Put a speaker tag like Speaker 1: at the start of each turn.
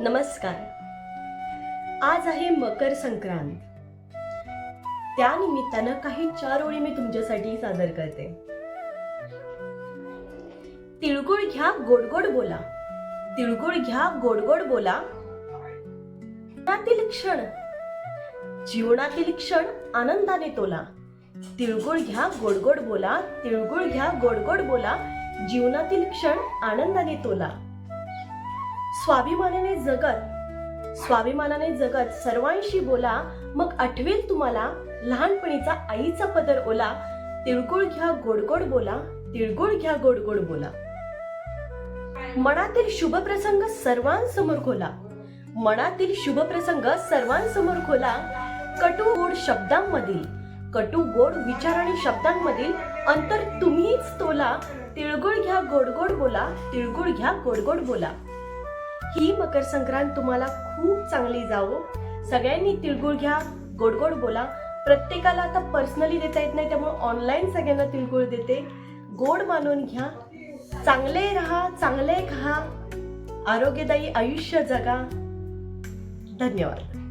Speaker 1: नमस्कार. आज आहे मकर संक्रांत. त्या निमित्तानं काही चार ओळी मी तुमच्यासाठी सादर करते. तिळगुळ घ्या गोडगोड बोला. तिळगुळ घ्या गोडगोड बोला. जीवनातील क्षण. जीवनातील क्षण आनंदाने तोला. तिळगुळ घ्या गोडगोड बोला. तिळगुळ घ्या गोडगोड बोला. जीवनातील क्षण आनंदाने तोला. स्वाभिमानाने जगत स्वाभिमानाने जगत सर्वांशी बोला मग आठवेल तुम्हाला लहानपणीचा आईचा पदर ओला. तिळगुळ घ्या गोडगोड बोला तिळगुळ घ्या गोडगोड बोला. मनातील शुभप्रसंग सर्वांसमोर खोला. मनातील शुभ प्रसंग सर्वांसमोर खोला. कटू गोड शब्दांमधील कटू गोड विचार आणि शब्दांमधील अंतर तुम्हीच तोला. तिळगुळ घ्या गोडगोड बोला तिळगुळ घ्या गोडगोड बोला. ही मकर संक्रांत तुम्हाला खूप चांगली जावो. सगळ्यांनी तिळगुळ घ्या गोडगोड बोला. प्रत्येकाला आता पर्सनली देता येत नाही त्यामुळे ऑनलाईन सगळ्यांना तिळगुळ देते. गोड मानून घ्या. चांगले राहा चांगले खा. आरोग्यदायी आयुष्य जगा. धन्यवाद.